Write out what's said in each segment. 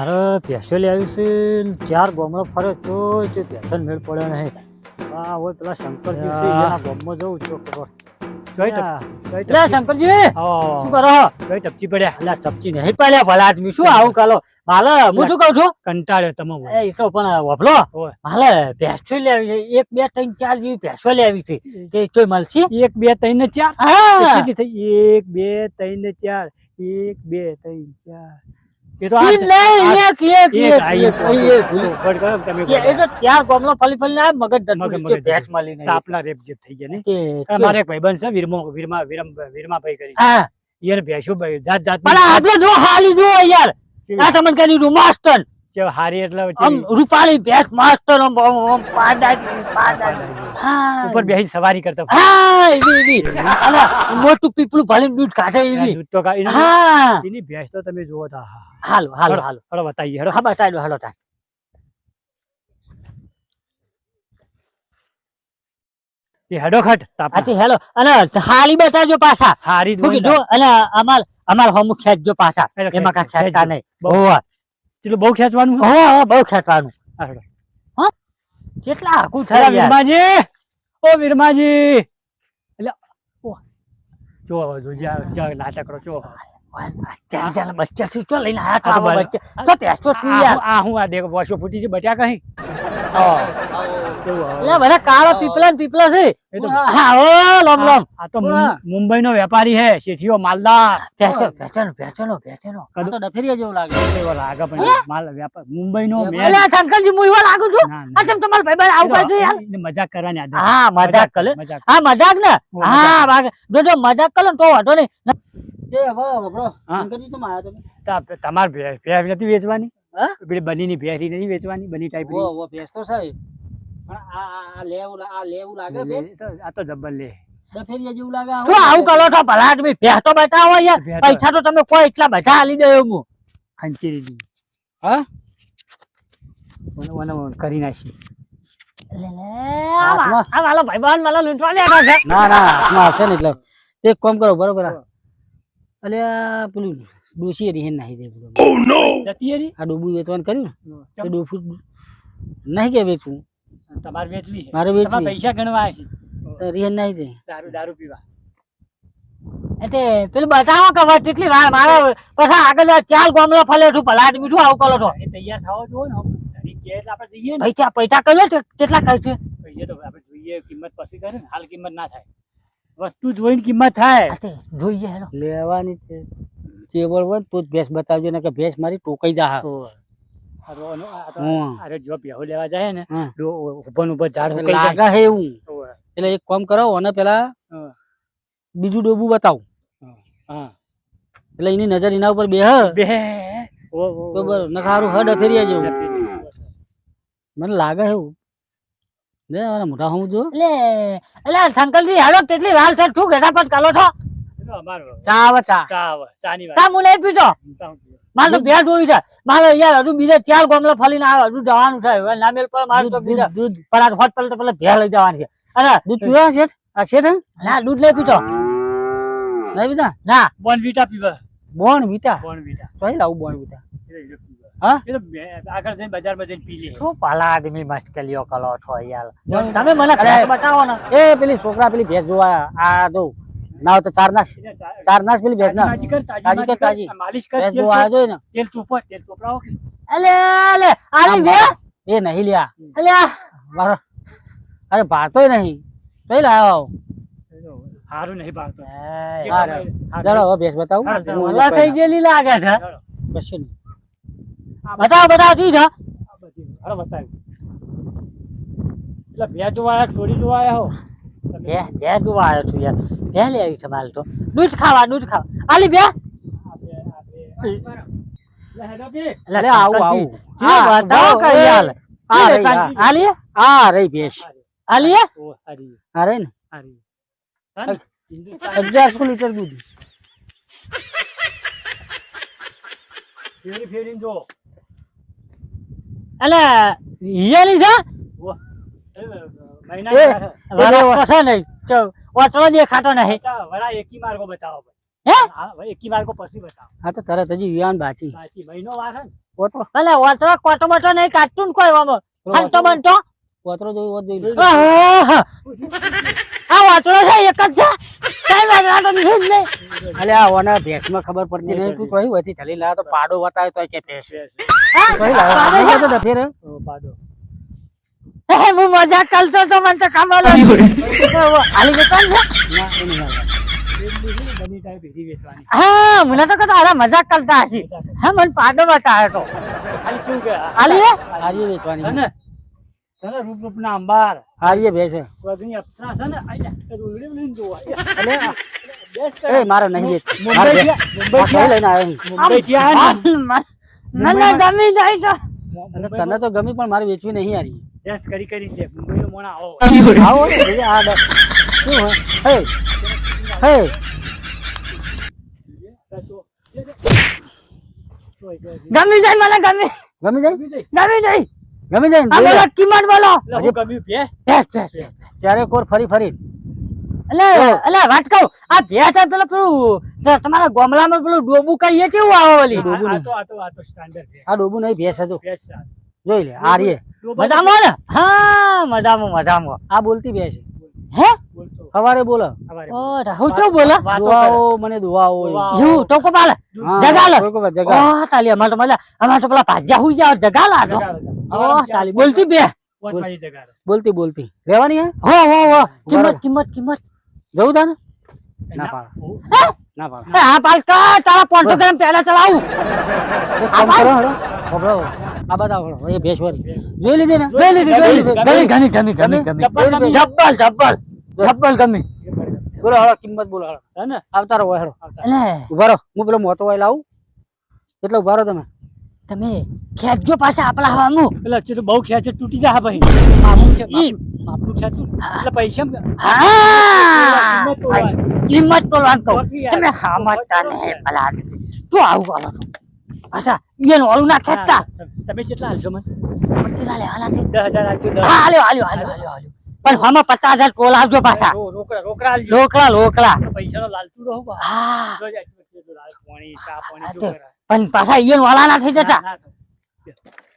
અરે ભેંસો લેવી છે ચાર ગોમડો ફરે તો જે ભેંસન મેળ પડે નહીં. આ હોય પેલા શંકરજી છે એના ગોમમાં જવું તો ખબર. શંકરજી! શું કરો ટપચી પડ્યા? એટલે ટપચી નહીં પાડ્યા ભલા આદમી. શું આવું કાલો? હાલે હું શું કઉ છું? કંટાળ્યો તમે એ તો પણ ઓય. હાલે ભેંસો લેવી છે. એક બે ત્રણ ચાર જેવી ભેંસો લેવી છે. તે ચોય મળશે? એક બે ત્રણ ને ચાર એક બે ત્રણ ને ચાર. એક બે ત્રણ ચાર. એ તો એક એક એક એક તે- ફલી ફલી મગજ મગજ ભેંસ મળી નહીં તાપના રેપ જે થઈ ગયા ને. એક ભાઈબંધ છે વીરમો વીરમા વીરમ વીરમાભાઈ કરી. હા. યાર ભેંસો ભાઈ જાત જાત પણ આપણે જો હાલી જો યાર. આ તમને કહી દીધું માસ્ટર હારી એટલે આમ રૂપાળી ભેંસ માસ્ટર આમ આમ પાડા પાડા હા ઉપર બેહી સવારી કરતો. હા એવી એવી. અને મોટું પીપળું ભલે દૂધ કાઢે એવી. દૂધ તો કા- એની- હા. એની ભેંસ તો તમે જોવો તા હાલો હાલો હાલો. હળો બતાવીએ હળો. હા બતાઈ દો હાલો તા એ હડોખટ આ હેલો અને હાલી બતાવજો પાછા. હારી જો અને અમાર અમાર હોમુ ખેત જો પાછા એમાં કા ખેતા નહીં. બહુ. ચલો બહુ ખેંચવાનું હા હોવે, બહુ ખેંચવાનું. હા, કેટલા આઘું થયા વીરમાજી! ઓ વીરમાજી! એટલે ઓ, જો જો જ્યાં નાટક રો જો. બચ્ચા શું લઈને આ. બચ્ચા. તો પેસો છું આ હું- આ હું દેખ વોશો ફૂટી છે બચ્યા હવે? એટલે બધા કાળો પીપલા ને પીપલા છે. એ તો હા ઓ લમ લમ. આ તો મુંબઈ નો વેપારી હે શેઠીઓ માલદાર. પેચોનો પેચોનો કદું ડફેરિયા જેવો લાગે. એવો લાગે પણ માલ વેપાર મુંબઈ નો મેલ હું એવા લાગુ છું? આ. તમ ભાઈ ભાઈબંધ આવું યાર? મજાક કરવાની આદત. હા મજાક કરે. હા મજાક ને? હું જો જો મજાક કરો તો વાંધો નહીં. તમારે નથી વેચવાની? હા? પેલી બનીની ભેરી નહીં વેચવાની બની ટાઈપની. ઓ ભેંસ તો સાહેબ પણ આ આ- લેવું આ લેવું લાગે બે આ તો જબ્બર લે. ડફેરિયા જેવું લાગે આ આવું કરો છો ભલા આદમી ભેંસ તો બતાવો યાર પૈસા તો તમે કોઈ એટલા બધા આલી દે હું. ખંચેરી દી હા? કરી નાખી. મારો ભાઈબંધ મને લૂંટવા છે ના ના હાથમાં ને એટલે. એક કામ કરો બરોબર. અલ્યા પેલું ડોસી રીહેન નાખી દે પેલું. જતી હરી? આ ડૂબું વેચવાનું કર્યું ને? ચમ. નહીં કે વેચવું? તમારે વેચવી મારે વેચવી. પૈસા ગણવા છે. રીહેન દે. દારૂ દારૂ પીવા. એટલે પેલું બતાવો કે કેટલી વાર મારે પછી આગળ ચાલ ગોમલો ફલે છું ભલા આદમી શું આવું કરો છો? એ તૈયાર થવો ને એટલે આપણે જઈએ પૈસા પૈસા કર્યો કેટલા કહે છે પૈસા તો આપણે જોઈએ કિંમત પછી કરે હાલ કિંમત ના થાય. વસ્તુ જોઈને કિંમત થાય. જોઈએ હેલો. લેવાની છે. ચેવડ હોય તો જ ભેંસ બતાવજો ને કે ભેંસ મારી ટોકાઈ જા. અરે જો બેહો લેવા જાય ને હમ. રો- ઊભો ને ઊભો ઝાડ લાગે. હે એવું. એટલે એક કામ કરો અને પેલા બીજું ડોબું બતાવું. હા. એટલે એની નજર એના ઉપર બેહ. હ બે. ઓ ઓ તો બરોબર નખારું હડ ફેરિયા જેવું મને લાગે એવું. લે મારા મોટા હું જો એટલે એટલે શંકરજી હેલો કેટલી વાર છે તું ઘેટા પર કાલો છો? ચા ચાની વાત. તા પીતો પીવું. મારે તો ભેટ છે. મારે યાર હજુ બીજે ચાર ગોમલો ફલીને આવે હજુ જવાનું છે. હવે નામેલ પર મારે તો બીજા દૂધ પણ આ હોટ તો પેલા ભે લઈ જવાની છે. અને દૂધ પીવા છે? આ હે ના? દૂધ લઈ પીતો નહીં પીતા ના. પીવા. બોણ વીટા? બોર્નવીટા. ચોઈ લાવું બોણ વીટા? તો પીવા. હા? એ તો આગળ જઈને બજારમાં જઈને પી લે. શું પાલા આદમી મુશ્કેલીઓ કરો છો યાર? તમે મને ભેટ બતાવો ને. એ પેલી છોકરા પેલી ભેંસ જોવા આ જો ના તો ચાર નાશ. ચાર નાશ પેલી ભેંસ ના. તાજી કર, તાજી તાજી કર, તાજી. માલિશ કર, ભેંસ જોવા ચોપ- ને. તેલ ચોપડ, તેલ ચોપડાવો કે? અલે અલે આલી બે એ નહીં લ્યા. અલે મારો અરે ભાતોય નહીં. કઈ લાવ્યો હારું નહીં ભાવતો. ચલો ભેંસ બતાવું. થઈ ગયેલી લાગે છે. કશું નહીં. બતાવો બતાવો ઠીક છે? અરે બધી. એટલે બે જોવા આવ્યા કે સોરી જોવા આવ્યા હો? બે બે જોવા આવ્યો છું યાર. બે લે આવી તમારે તો. દૂધ ખાવા દૂધ ખાવા. આલી બે. કે? એટલે આવું આવું. જીઓ બતાવો બરાબર. કઈ આ. આ. આલી આ. રહી ભેંસ. આલી આ રહી ને? અગિયારસો લીટર દૂધ. ફેરી ફેરીને જો. એટલે હિયાલી છે? મહિના થયા. વરાપ નહીં ચો ઓચળો દેખાતો નહીં. બતાવો, વરા એકી માર્ગો બતાવો હે? હા ભાઈ એકી માર્ગો પછી બતાવો. હા તો તરત હજી વિવાન બાચી બાચી મહિનો વાર હે ને. પોતરો અલે વાંચવા કોટો બટો નહીં કાર્ટૂન કોઈ વામો હંતો બંટો પોતરો જોઈ લે. આહ! આ વાંચડો છે એક જ છે? અલે આ ઓના ભેંસમાં ખબર પડતી નહીં. તું વચ્ચે ચલી લાવ તો પાડો બતાવે કે ભેંસ. પાડો તો ડફેર પાડો. હું મજાક કરતો તો મને તો ખબર આલી નથી. હાલી જતો ને છે? ના, એ નહીં હાલે. બની ટાઈપ ભેગી વેચવાની. હા મને તો કહેતા અરે મજાક કરતા હશે. હા મને પાડો બતાવ્યો તો. ખાલી શું કે? આલી હે? વેચવાની તને રૂપ અંબાર હારીએ અપ્સરા છે ને જોવા. અલે. એ મારે નહીં મુંબઈ મુંબઈ લઈને આવ્યો ને. ગમી જાય તો અને તને તો ગમી પણ મારે વેચવી નહીં હારી બેસ કરી કરી દે મુંબઈનો મોણા આવો આવો આ શું હે? હે હે સાચો. જોઈ, જોઈ, જોઈ. ગમી જાય મને ગમી ગમી જાય ગમી જાય. ગમી જાય ને આ. કિંમત બોલો. હું ગમ્યું. ત્યારે કોર ફરી ફરી. એટલે એટલે વાત કહું. આ ભેટ આ પેલું પેલું તમારા ગોમલામાં પેલું ડોબુ કહીએ કેવું આવે ઓલી. ડોબું આ- આ તો- આ તો- આ તો standard આ ડોબું નહીં ભેંસ હતું. ભેંસ જોઈ લે આ રીએ. ડોબા મજામાં ને? હા મજામાં મજામાં. આ બોલતી ભેંસ. હે? સવારે બોલો. સવારે. ઓ રાહુલ કેવું બોલો? દુઆઓ મને દુઆઓ દુઆઓ. એવું તો કો પાલે જગાલો. કોઈ કોઈ ઓ તાલી અમાર તો મજા અમાર તો પેલા ભાજ્યા હુઈ જાવ જગાલા તો. તાલી. બોલતી બે. બોલતી બોલતી. લેવાની હે? હો હો હો. કિંમત. કિંમત કિંમત. જવું તાને ના ના, પાડે. ના પાડ. હા પાલકા તારા 500 ગ્રામ પહેલા ચલાવું. કામ કરો હેડો. આ. એ ભેંસ. વાળી જોઈ લીધી ને? જોઈ લીધી જોઈ લીધી. ગમી, ગમી ગમી ગમી ગમી જબ્બલ જબ્બલ જબ્બલ ગમી. બોલો હેડો કિંમત બોલો હેડો. હે ને? આવતા રહો હેડો. એટલે ઊભા હું પેલો મોટો વાય લાવું. એટલે ઊભા રહો તમે? તમે ખેંચજો પાછા આપણા હવાનું. એટલે હજુ તો બહુ ખેંચે તૂટી જા ભાઈ. માપનું છે, માપનું ખેંચું. એટલે પૈસા હા. કિંમત લાન કહું તમે હામતા ને ભલા તું આવું કરો છો. અચ્છા ઈયન ઓલું ના ખેંચતા. તમે કેટલા હાલશો મને? તેલા લે હાલા છે દસ હજાર હાલશો હા હાલ્યો હાલ્યો હાલ્યો હાલ્યો. પણ હમણાં પચાસ હજાર ટોલ આવજો પાછા. રોકડા રોકડા પૈસા પૈસાનો રહો. હા. પાણી, ચા પાણી. પણ પાછા ઈયન વાળા ના થઈ જતા. ના, ના તો.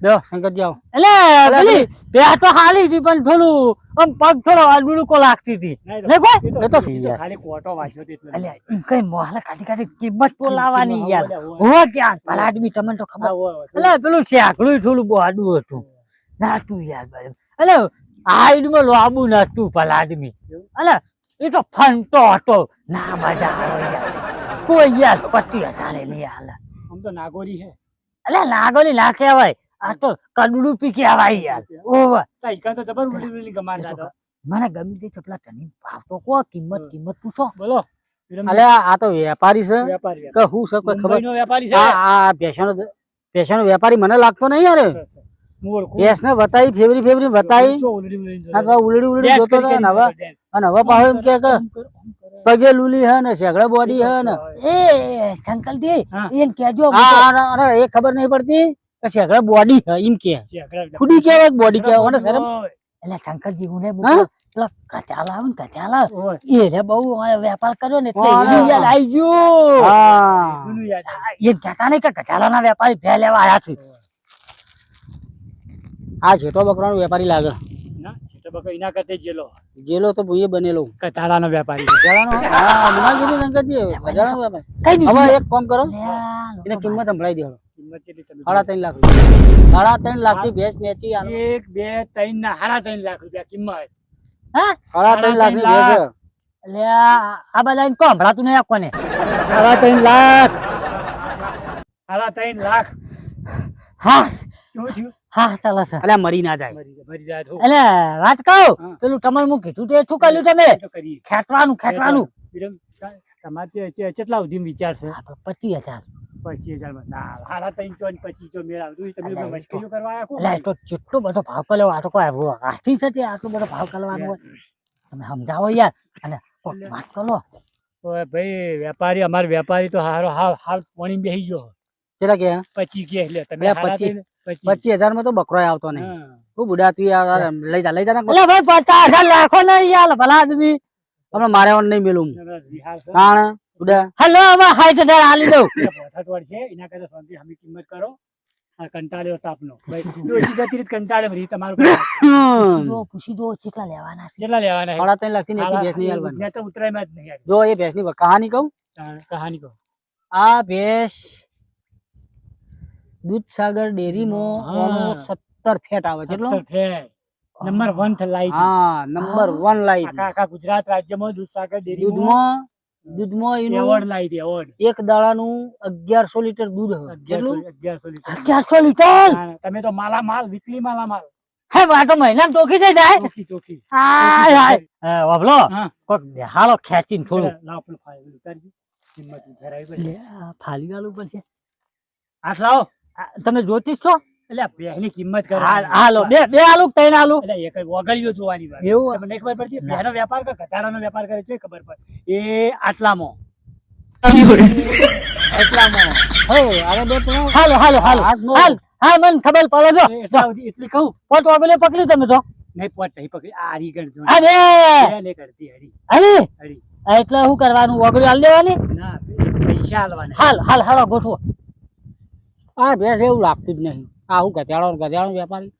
બેહો શંકરજી આવો. એટલે પેલી બે તો હાલી હતી પણ થોડું આમ પગ થોડો અડુડકો લાગતી હતી. ને કોઈ? એ તો- એ તો- એ તો ખાલી કોટો વાંચ્યો એટલે. એટલે એમ કઈ મોહલા કાઢી કાઢી કિંમત તો લાવવાની યાર. હોવા દે, હોવા હો ક્યાં? ભલા આદમી તમને તો ખબર. એટલે પેલું શેકડું થોડું બહુ હતું. ના તું યાર ભાઈ. એટલે હાઈડમાં લાંબુ નતું ભલા આદમી. એટલે એ તો ફંટો હતો. ના મજા આવે યાર. કોઈ યાર પતિ હટારે નહીં હાલે. તો નાગોરી હે. અલે નાગોરી ના કહેવાય. આ તો કડડું પી કહેવાય યાર. ઓવા. તા કા તો જબર ઉલી ઉલી ગમાન દાદા. મને ગમી તે ચપલા તને ભાવ તો કો કિંમત કિંમત પૂછો. બોલો. અલે આ તો વેપારી છે. વેપારી કે હું છે કોઈ ખબર? વેપારી છે? આ આ ભેંસનો ભેંસનો વેપારી મને લાગતો નહીં યાર સરસ, ને બતાવી ફેવરી ફેવરી બતાવી ઉલડી ઉલડી જોતો હતો ને હવે અને હવે પાછો એમ કે. પગે લુલી હે ને શેગડા બોડી હે ને. એ આ એ ખબર નહીં પડતી કે શેગડા બોડી હે એમ કે. ખુડી આગળ બોડી શરમ? એટલે શંકરજી હું? ને પેલા કચાલા આવે ને એ રે બહુ વેપાર કર્યો ને એટલે યાદ આઈ ગયું આવે. એ કહેતા નહીં કે કચાલાના વેપારી ભે લેવા આયા છે. આ છેટો બકરાનો વેપારી લાગે. ના, છેટો બકો એના કરતે જેલો. જેલો તો ભૂએ બનેલો. કચાડાનો વેપારી. છે. હા હમણાં કીધું શંકરજી બજારાનો વેપારી. કઈ હવે એક કામ કરો. એને કિંમત સંભળાઈ સાડા ત્રણ લાખ. સાડા ત્રણ લાખની ભેંસ નેચી. એક બે ત્રણ ના સાડા ત્રણ લાખ રૂપિયા કિંમત. હા? સાડા ત્રણ લાખની ભેંસ. લે આ બધા કોણ ભળાતું નહીં કોને સાડા ત્રણ લાખ. સાડા ત્રણ લાખ. હા. શું થયું? હા ચાલો સર અલ્યા મરી ના જાય. મરી તો. એટલે વાત કહું? પેલું તમારે મૂકી કીધું તે શું કર્યું તમે? ખેંચવાનું ખેંચવાનું. તમારે કેટલા સુધી વિચાર છે? પચીસ હજાર. પચીસ હજાર ત્રણ ચો ને પચીસ ચો મેળ આવતું તમે અલા, તો- મુશ્કેલીઓ કરવા તો જેટલો બધો ભાવ કર્યો આ કોઈ આવું આથી છે તે આટલો બધો ભાવ કરવાનો હોય. તમે સમજાવો યાર. અને વાત કરો. ઓય ભાઈ વેપારી અમારે વેપારી તો હારો હાવ હાવ પાણી બેહી ગયો. કેટલા કે? પચી કે એટલે. તમે અલ્યા, પચીસ. હજારમાં તો બકરો આવતો નહીં. હા. હું યાર લઈ જા લઈ જા ભાઈ પચાસ હજાર લાખો નહીં યાર ભલા આદમી. તમને મારે નહીં મેલું. કારણ હલો હવે સાઠ હજાર આલી દઉં. છે એના કરતા શાંતિ હમી કિંમત કરો. કંટાળ્યો તાપનો. ભાઈ જતી રીત કંટાળે વળી તમારું પૂછી દો કેટલા લેવાના છે. કેટલા લેવાના છે? ત્રણ લાખથી ભેંસ નહીં હાલવાની. ત્યાં તો ઉતરાયમાં જ નહીં જો એ ભેંસની કહાની કહું? કહાની કહું. આ ભેંસ દૂધસાગર ડેરીમાં. ઓનો સત્તર ફેટ આવે છે. Number one light. હા નંબર વન લાઈટ. આખા ગુજરાત રાજ્યમાં દૂધસાગર ડેરી દૂધમાં દૂધમાં એનું એવોર્ડ લાવી એવોર્ડ એક દાડાનું અગિયારસો લીટર દૂધ કેટલું? અગિયારસો લીટર. અગિયારસો લીટર? તાણ તમે તો માલા માલ વીકલી માલા માલ હે આ તો મહિનામાં ચોખી થઈ જાય? હાય હાય. એ, વાપલો? હા. કોક બેહાડો ખેંચીને થોડું. લાવ ઉતારજો. હિંમત પડે. ફાલી વાળું તમે જ્યોતિષ છો? એટલે આ કિંમત કરો. હાલો બે બે આલુ ત્રણ આલુ એટલે એક વગળીઓ જોવાની વાત. એવું? તમને ખબર પડશે ભેંસનો વેપાર કે ઘટાડાનો વેપાર કરે છે ખબર પડે. એ આટલામાં. આટલામાં. હે અરે બે ત્રણ હાલો હાલો હાલો. હાલ હા મને ખબર પડે જો. એટલા કહું. વાગલે પકડી તમે તો. નહીં પોટ નહીં પકડી. આ હરી ગણજો અરે બે કરતી હરી. અરે હરી. એટલે શું કરવાનું? ઓગળી હાલ દેવાની? ના પૈસા હાલ હાલ હાલો ગોઠવો. આ ભેંસ એવું લાગતું જ નહીં. આ હું ગધેડો ગધેડો વેપારી.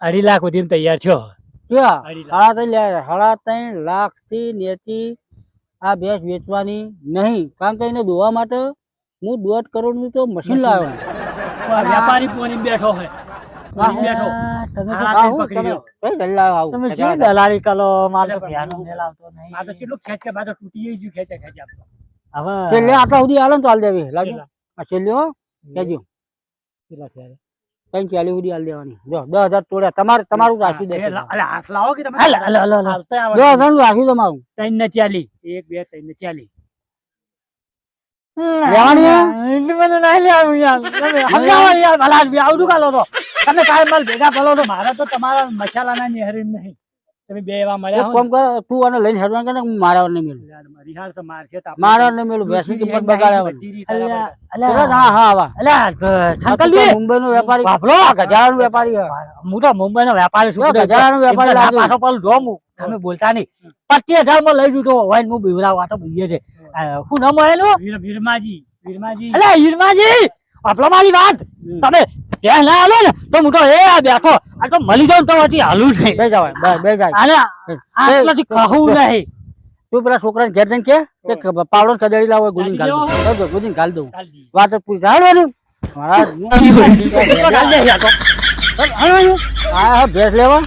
અઢી- લાખ સુધી તૈયાર છો. સાડા ત્રણ લાખથી નેતી આ ભેંસ વેચવાની નહીં. કારણ કે એને દોવા માટે હું દોઢ કરોડનું તો મશીન લાવ્યો. વેપારી પોની બેઠો હા, તમે દલ્લા આવું? શું કરો મારે તો એટલે પણ ભ્યાનો હું- મેલ આવતો નહીં. આ તો કેટલું ખેંચ કે બાદ તૂટી ગયું ખેંચે ખેંચે હવે છેલ્લે આટલા સુધી ને તો હાલ દેવી. લાગુ આ છેલ્લે હો. કેજો. કેટલા થયા? કઈ ચાલી સુધી હાલ દેવાની. જો દસ હજાર તોડ્યા. તમારે તમારું રાખી અલા, હાથ લાવો કે તમે? દસ હજારનું રાખ્યું તમારું. ત્રણ ને ચાલી. એક બે ત્રણ ને ચાલી. યાર. ભલા તો. ભેગા મારા તો તમારા મસાલાના નિહરી નહીં. તમે બે એવા મળ્યા એક કર તું આને લઈને હેડવાન કરે મારા નહીં મેલું. ને, રિહાર તો મારશે તો મારા નહીં મેલું ભેંસની કિંમત બગાડ્યા નાની બધી રીત અલગ અલ્યા અલગ. પેલા અલ્યા હા હા આવા અલ્યા ઠંકલજી મુંબઈ નો વેપારી. બાપલો નો વેપારી. હે. તો મુંબઈ નો વેપારી છું. જો ગજાળાનો વેપારી. પાછો પાછું જોઉં તમે બોલતા નહીં. પચીસ હજારમાં લઈ જુ હોય ને હું બીવરાવા તો બીએ છે. શું નામ હોય વીર- વીરમાજી વીરમાજી. અલે હિરમાજી આપલો મારી વાત. તમે ત્યાં ના હાલો ને તો હું તો એ આ બેઠો. આ તો મળી જાવ તો પછી હાલું નહીં. બે જાવ બે- બે જાય આને આટલાથી કહું નહીં. તું પેલા છોકરાને ઘેર જઈને કે કે પાવડો ને કદળી લાવો ગુદીને ગાલ દઉં. ગાલ દઉં. વાત પૂરી. હાલવાનું? મારા તો કાલ દે યાર તો. હા હા ભેંસ લેવા.